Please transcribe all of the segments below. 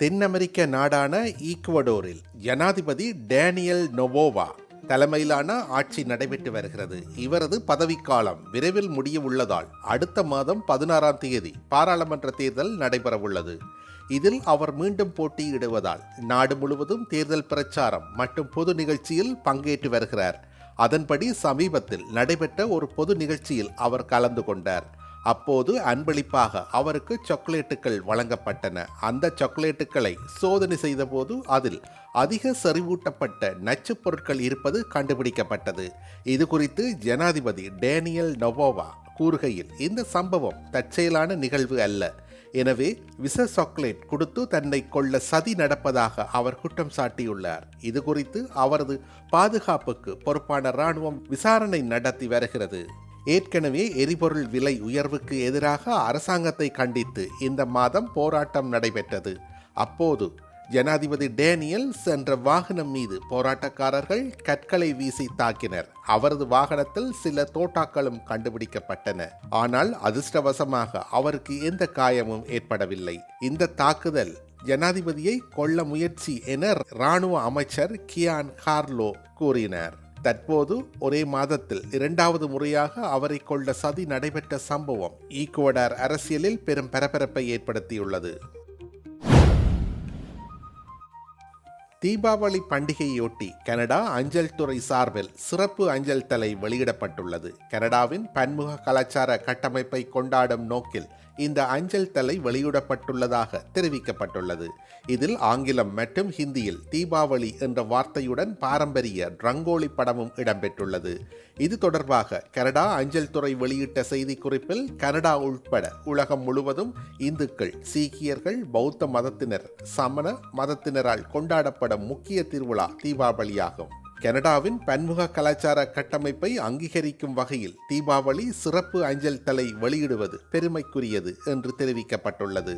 தென் அமெரிக்க நாடான ஈக்குவடோரில் ஜனாதிபதி டேனியல் நொவோவா தலைமையிலான ஆட்சி நடைபெற்று வருகிறது. இவரது பதவிக்காலம் விரைவில் முடிய உள்ளதால் அடுத்த மாதம் பதினாறாம் தேதி பாராளுமன்ற தேர்தல் நடைபெறவுள்ளது. இதில் அவர் மீண்டும் போட்டியிடுவதால் நாடு முழுவதும் தேர்தல் பிரச்சாரம் மற்றும் பொது நிகழ்ச்சியில் பங்கேற்று வருகிறார். அதன்படி சமீபத்தில் நடைபெற்ற ஒரு பொது நிகழ்ச்சியில் அவர் கலந்து கொண்டார். அப்போது அன்பளிப்பாக அவருக்கு சாக்லேட்டுகள் வழங்கப்பட்டன. அந்த சாக்லேட்டுகளை சோதனை செய்தபோது அதில் அதிக செறிவூட்டப்பட்ட நச்சுப் பொருட்கள் இருப்பது கண்டுபிடிக்கப்பட்டது. இது குறித்து ஜனாதிபதி டேனியல் நொவோவா கூறுகையில் இந்த சம்பவம் தற்செயலான நிகழ்வு அல்ல. எனவே விச சாக்லேட் கொடுத்து தன்னை கொள்ள சதி நடப்பதாக அவர் குற்றம் சாட்டியுள்ளார். இது குறித்து அவரது பாதுகாப்புக்கு பொறுப்பான இராணுவம் விசாரணை நடத்தி வருகிறது. ஏற்கனவே எரிபொருள் விலை உயர்வுக்கு எதிராக அரசாங்கத்தை கண்டித்து இந்த மாதம் போராட்டம் நடைபெற்றது. அப்போது ஜனாதிபதி டேனியல் சென்ற வாகனம் மீது போராட்டக்காரர்கள் கற்களை வீசி தாக்கினர். அவரது வாகனத்தில் சில தோட்டாக்களும் கண்டுபிடிக்கப்பட்டன. ஆனால் அதிர்ஷ்டவசமாக அவருக்கு எந்த காயமும் ஏற்படவில்லை. இந்த தாக்குதல் ஜனாதிபதியை கொல்ல முயற்சி என இராணுவ அமைச்சர் கியான் கார்லோ கூறினார். தற்போது ஒரே மாதத்தில் இரண்டாவது முறையாக அவரை கொண்ட சதி நடைபெற்ற சம்பவம் ஈக்குவடார் அரசியலில் பெரும் பரபரப்பை ஏற்படுத்தியுள்ளது. தீபாவளி பண்டிகையொட்டி கனடா அஞ்சல் துறை சார்பில் சிறப்பு அஞ்சல் தலை வெளியிடப்பட்டுள்ளது. கனடாவின் பன்முக கலாச்சார கட்டமைப்பை கொண்டாடும் நோக்கில் இந்த அஞ்சல் தலை வெளியிடப்பட்டுள்ளதாக தெரிவிக்கப்பட்டுள்ளது. இதில் ஆங்கிலம் மற்றும் ஹிந்தியில் தீபாவளி என்ற வார்த்தையுடன் பாரம்பரிய ரங்கோலி படமும் இடம்பெற்றுள்ளது. இது தொடர்பாக கனடா அஞ்சல் துறை வெளியிட்ட செய்திக்குறிப்பில் கனடா உட்பட உலகம் முழுவதும் இந்துக்கள் சீக்கியர்கள் பௌத்த மதத்தினர் சமண மதத்தினரால் கொண்டாடப்படும் முக்கிய திருவிழா தீபாவளியாகும். கனடாவின் பன்முக கலாச்சார கட்டமைப்பை அங்கீகரிக்கும் வகையில் தீபாவளி சிறப்பு அஞ்சல் தலை வெளியிடுவது பெருமைக்குரியது என்று தெரிவிக்கப்பட்டுள்ளது.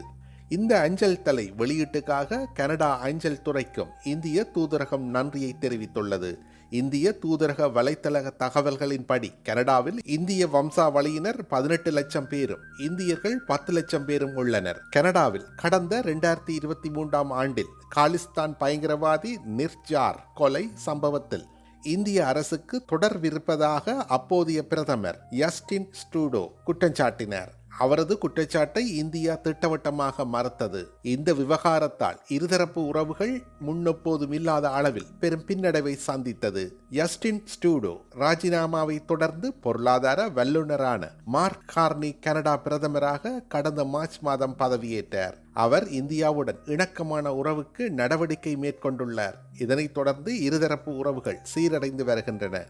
இந்த அஞ்சல் தலை வெளியீட்டுக்காக கனடா அஞ்சல் துறைக்கும் இந்திய தூதரகம் நன்றியை தெரிவித்துள்ளது. இந்திய தூதரக வலைத்தள தகவல்களின்படி கனடாவில் இந்திய வம்சாவளியினர் பதினெட்டு லட்சம் பேரும் இந்தியர்கள் பத்து லட்சம் பேரும் உள்ளனர். கனடாவில் கடந்த இரண்டாயிரத்தி இருபத்தி மூன்றாம் ஆண்டில் காலிஸ்தான் பயங்கரவாதி நிர்ஜார் கொலை சம்பவத்தில் இந்திய அரசுக்கு தொடர்விருப்பதாக அப்போதைய பிரதமர் யஸ்டின் ஸ்டூடோ குற்றஞ்சாட்டினார். அவரது குற்றச்சாட்டை இந்தியா திட்டவட்டமாக மறுத்தது. இந்த விவகாரத்தால் இருதரப்பு உறவுகள் முன்னெப்போதும் இல்லாத அளவில் பெரும் பின்னடைவை சந்தித்தது. யஸ்டின் ஸ்டூடோ ராஜினாமாவை தொடர்ந்து பொருளாதார வல்லுநரான மார்க் கார்னி கனடா பிரதமராக கடந்த மார்ச் மாதம் பதவியேற்றார். அவர் இந்தியாவுடன் இணக்கமான உறவுக்கு நடவடிக்கை மேற்கொண்டுள்ளார். இதனைத் தொடர்ந்து இருதரப்பு உறவுகள் சீரடைந்து வருகின்றன.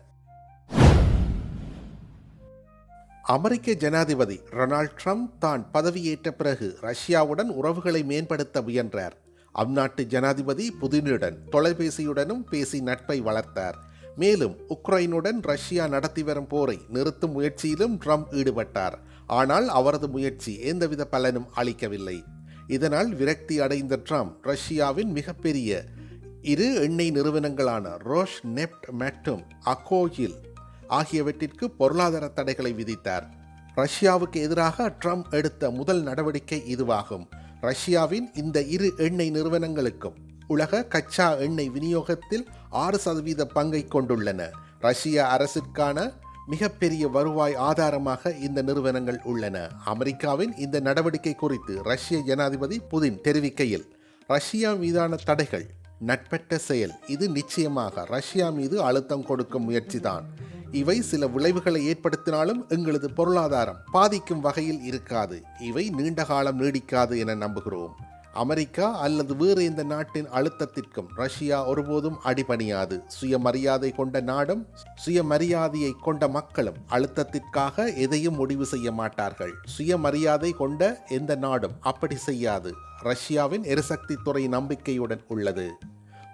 அமெரிக்க ஜனாதிபதி ரொனால்ட் ட்ரம்ப் தான் பதவியேற்ற பிறகு ரஷ்யாவுடன் உறவுகளை மேம்படுத்த முயன்றார். அந்நாட்டு ஜனாதிபதி புதினுடன் தொலைபேசியுடனும் பேசி நட்பை வளர்த்தார். மேலும் உக்ரைனுடன் ரஷ்யா நடத்தி வரும் போரை நிறுத்தும் முயற்சியிலும் ட்ரம்ப் ஈடுபட்டார். ஆனால் அவரது முயற்சி எந்தவித பலனும் அளிக்கவில்லை. இதனால் விரக்தி அடைந்த ட்ரம்ப் ரஷ்யாவின் மிகப்பெரிய இரு எண்ணெய் நிறுவனங்களான ரோஷ் நெப்ட் மற்றும் அகோயில் ஆகியவற்றிற்கு பொருளாதார தடைகளை விதித்தார். ரஷ்யாவுக்கு எதிராக ட்ரம்ப் எடுத்த முதல் நடவடிக்கை இதுவாகும். ரஷ்யாவின் இந்த இரு எண்ணெய் நிறுவனங்களுக்கும் உலக கச்சா எண்ணெய் விநியோகத்தில் ஆறு சதவீத பங்கை கொண்டுள்ளன. ரஷ்ய அரசிற்கான மிகப்பெரிய வருவாய் ஆதாரமாக இந்த நிறுவனங்கள் உள்ளன. அமெரிக்காவின் இந்த நடவடிக்கை குறித்து ரஷ்ய ஜனாதிபதி புதின் தெரிவிக்கையில் ரஷ்யா மீதான தடைகள் நட்பட்ட செயல். இது நிச்சயமாக ரஷ்யா மீது அழுத்தம் கொடுக்கும் முயற்சிதான். இவை சில விளைவுகளை ஏற்படுத்தினாலும் எங்களது பொருளாதாரம் பாதிக்கும் வகையில் இருக்காது. இவை நீண்ட காலம் நீடிக்காது என நம்புகிறோம். அமெரிக்கா அல்லது வேறு எந்த நாட்டின் அழுத்தத்திற்கும் ரஷ்யா ஒருபோதும் அடிபணியாது. சுயமரியாதை கொண்ட நாடும் சுயமரியாதையை கொண்ட மக்களும் அழுத்தத்திற்காக எதையும் முடிவு செய்ய மாட்டார்கள். சுயமரியாதை கொண்ட எந்த நாடும் அப்படி செய்யாது. ரஷ்யாவின் எரிசக்தி துறை நம்பிக்கையுடன் உள்ளது.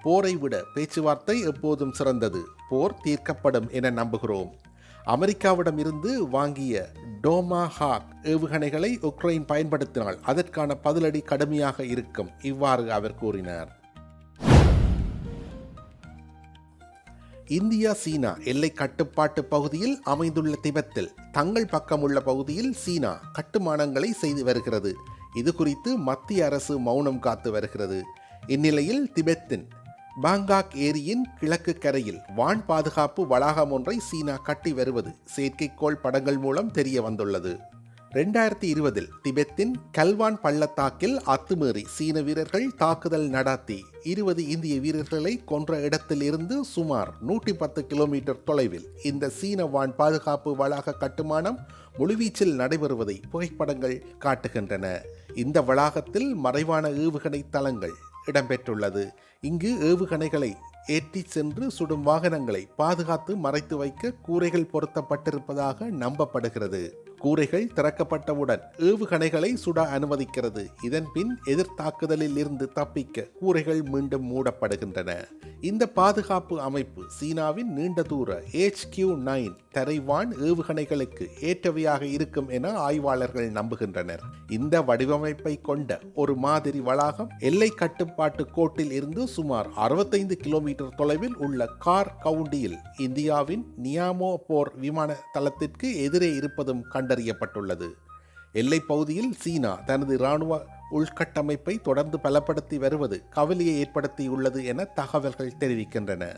போரை விட பேச்சுவார்த்தை எப்போதும் சிறந்தது. போர் தீர்க்கப்படும் என நம்புகிறோம். அமெரிக்காவிடம் இருந்து வாங்கிய டோமா ஹாக் ஏவுகணைகளை உக்ரைன் பயன்படுத்தினால் அதற்கான பதிலடி கடுமையாக இருக்கும் இவ்வாறு அவர் கூறினார். இந்தியா சீனா எல்லை கட்டுப்பாட்டு பகுதியில் அமைந்துள்ள திபெத்தில் தங்கள் பக்கமுள்ள பகுதியில் சீனா கட்டுமானங்களை செய்து வருகிறது. இது குறித்து மத்திய அரசு மௌனம் காத்து வருகிறது. இந்நிலையில் திபெத்தின் பாங்காக் ஏரியின் கிழக்கு கரையில் வான் பாதுகாப்பு வளாகம் ஒன்றை சீனா கட்டி வருவது செயற்கைக்கோள் படங்கள் மூலம் தெரிய வந்துள்ளது. ரெண்டாயிரத்தி இருபதில் திபெத்தின் கல்வான் பள்ளத்தாக்கில் அத்துமீறி சீன வீரர்கள் தாக்குதல் நடத்தி இருபது இந்திய வீரர்களை கொன்ற இடத்தில் இருந்து சுமார் நூற்றி பத்து கிலோமீட்டர் தொலைவில் இந்த சீன வான் பாதுகாப்பு வளாக கட்டுமானம் முழுவீச்சில் நடைபெறுவதை புகைப்படங்கள் காட்டுகின்றன. இந்த வளாகத்தில் மறைவான ஏவுகணை தளங்கள் இடம்பெற்றுள்ளது. இங்கு ஏவுகணைகளை ஏற்றி சென்று சுடும் வாகனங்களை பாதுகாத்து மறைத்து வைக்க கூரைகள் பொருத்தப்பட்டிருப்பதாக நம்பப்படுகிறது. கூரைகள் திறக்கப்பட்டவுடன் ஏவுகணைகளை சுட அனுமதிக்கிறது. இதன் பின் எதிர்த்தாக்குதலில் இருந்து தப்பிக்க கூரைகள் மீண்டும் மூடப்படுகின்றன. இந்த பாதுகாப்பு அமைப்பு சீனாவின் நீண்ட தூர ஏச் கியூ நைன் தரைவான் ஏவுகணைகளுக்கு ஏற்றவையாக இருக்கும் என ஆய்வாளர்கள் நம்புகின்றனர். இந்த வடிவமைப்பை கொண்ட ஒரு மாதிரி வளாகம் எல்லை கட்டுப்பாட்டு கோட்டில் இருந்து சுமார் அறுபத்தைந்து கிலோமீட்டர் தொலைவில் உள்ள கார் கவுண்டியில் இந்தியாவின் நியாமோ போர் விமான தளத்திற்கு எதிரே இருப்பதும் கண்டு கண்டறியப்பட்டுள்ளது. எல்லைப் பகுதியில் சீனா தனது இராணுவ உள்கட்டமைப்பை தொடர்ந்து பலப்படுத்தி வருவது கவலையை ஏற்படுத்தியுள்ளது என தகவல்கள் தெரிவிக்கின்றன.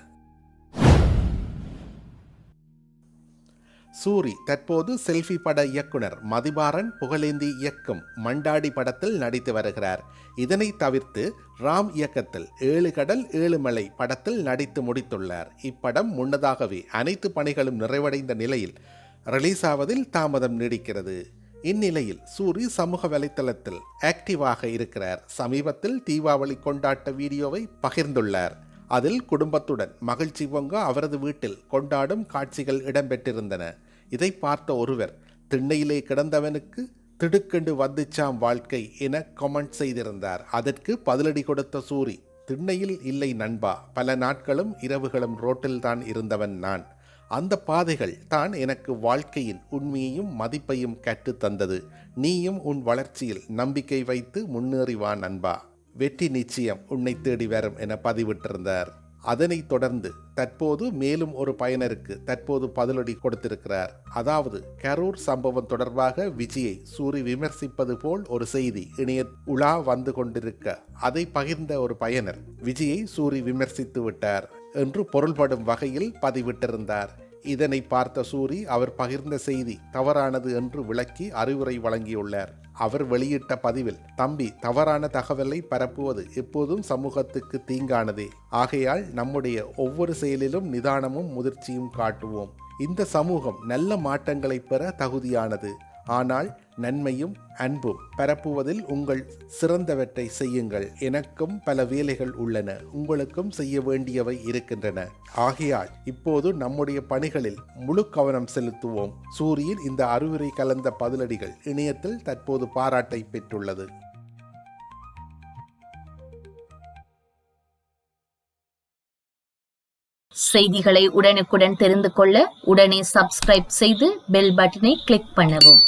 சூரி தற்போது செல்ஃபி பட இயக்குனர் மதிபாரன் புகழேந்தி இயக்கும் மண்டாடி படத்தில் நடித்து வருகிறார். இதனை தவிர்த்து ராம் இயக்கத்தில் ஏழு கடல் ஏழு மலை படத்தில் நடித்து முடித்துள்ளார். இப்படம் முன்னதாகவே அனைத்து பணிகளும் நிறைவடைந்த நிலையில் ரிலீஸ் ஆவதில் தாமதம் நீடிக்கிறது. இந்நிலையில் சூரி சமூக வலைத்தளத்தில் ஆக்டிவாக இருக்கிறார். சமீபத்தில் தீபாவளி கொண்டாட்ட வீடியோவை பகிர்ந்துள்ளார். அதில் குடும்பத்துடன் மகிழ்ச்சி பொங்க அவரது வீட்டில் கொண்டாடும் காட்சிகள் இடம்பெற்றிருந்தன. இதை பார்த்த ஒருவர் திண்ணையிலே கிடந்தவனுக்கு திடுக்கெண்டு வந்துச்சாம் வாழ்க்கை என கமெண்ட் செய்திருந்தார். அதற்கு பதிலடி கொடுத்த சூரி திண்ணையில் இல்லை நண்பா பல நாட்களும் இரவுகளும் ரோட்டில்தான் இருந்தவன் நான். அந்த பாதைகள் தான் எனக்கு வாழ்க்கையின் உண்மையையும் மதிப்பையும் கற்றுத் தந்தது. நீயும் உன் வளர்ச்சியில் நம்பிக்கை வைத்து முன்னேறிவா நண்பா. வெற்றி நிச்சயம் உன்னை தேடி வரும் என பதிவிட்டிருந்தார். அதனைத் தொடர்ந்து தற்போது மேலும் ஒரு பயனருக்கு தற்போது பதிலடி கொடுத்திருக்கிறார். அதாவது கரூர் சம்பவம் தொடர்பாக விஜயை சூரி விமர்சிப்பது போல் ஒரு செய்தி இணைய உலா வந்து கொண்டிருக்க அதை பகிர்ந்த ஒரு பயனர் விஜயை சூரி விமர்சித்து விட்டார். என்று பொருள்படும் வகையில் பதிவிட்டிருந்தார். இதனை பார்த்த சூரி அவர் பகிர்ந்த செய்தி தவறானது என்று விளக்கி அறிவுரை வழங்கியுள்ளார். அவர் வெளியிட்ட பதிவில் தம்பி தவறான தகவலை பரப்புவது எப்போதும் சமூகத்துக்கு தீங்கானதே. ஆகையால் நம்முடைய ஒவ்வொரு செயலிலும் நிதானமும் முதிர்ச்சியும் காட்டுவோம். இந்த சமூகம் நல்ல மாற்றங்களை பெற தகுதியானது. ஆனால் நன்மையும் அன்பும் பரப்புவதில் உங்கள் சிறந்தவற்றை செய்யுங்கள். எனக்கும் பல வேலைகள் உள்ளன. உங்களுக்கும் செய்ய வேண்டியவை இருக்கின்றன. ஆகையால் இப்போது நம்முடைய பணிகளில் முழு கவனம் செலுத்துவோம். சூரியன் இந்த அறிவுரை கலந்த பதிலடிகள் இணையத்தில் தற்போது பாராட்டை பெற்றுள்ளது. செய்திகளை உடனுக்குடன் தெரிந்து கொள்ள உடனே சப்ஸ்கிரைப் செய்து பெல் பட்டனை கிளிக் பண்ணவும்.